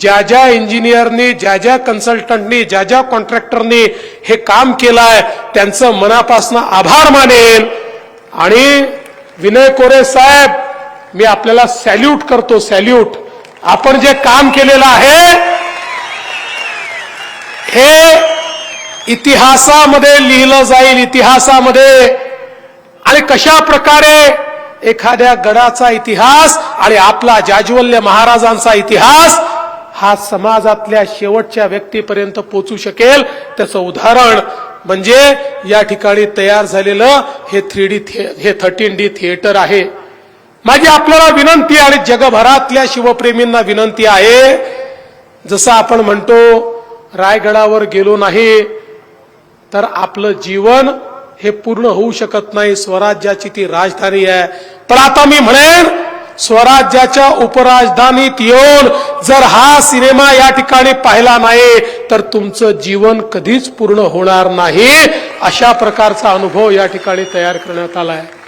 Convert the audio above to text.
ज्या ज्या इंजिनियरनी ज्या ज्या कन्सल्टंटनी ज्या ज्या कॉन्ट्रॅक्टरनी हे काम केलंय त्यांचं मनापासून आभार मानेन. आणि विनय कोरे साहेब मी आपल्याला सॅल्यूट करतो सॅल्यूट. आपण जे काम केलेलं आहे हे इतिहासामध्ये लिहिलं जाईल इतिहासामध्ये. आणि कशा प्रकारे एखाद्या गडाचा इतिहास आणि आपला जाज्वल्य महाराजांचा इतिहास हा समाजातल्या शेवटच्या व्यक्तीपर्यंत पोचू शकेल. त्याचं उदाहरण म्हणजे या ठिकाणी तयार झालेलं हे थ्री डी हे थर्टीन डी थिएटर आहे. माझी आपल्याला विनंती आणि जगभरातल्या शिवप्रेमींना विनंती आहे जसं आपण म्हणतो रायगडावर गेलो नाही तर आपलं जीवन हे पूर्ण होऊ शकत नाही स्वराज्याची ती राजधानी आहे. पण आता मी म्हणेन स्वराज्याच्या उपराजधानीत येऊन जर हा सिनेमा या ठिकाणी पाहिला नाही तर तुमचं जीवन कधीच पूर्ण होणार नाही अशा प्रकारचा अनुभव या ठिकाणी तयार करण्यात आला आहे.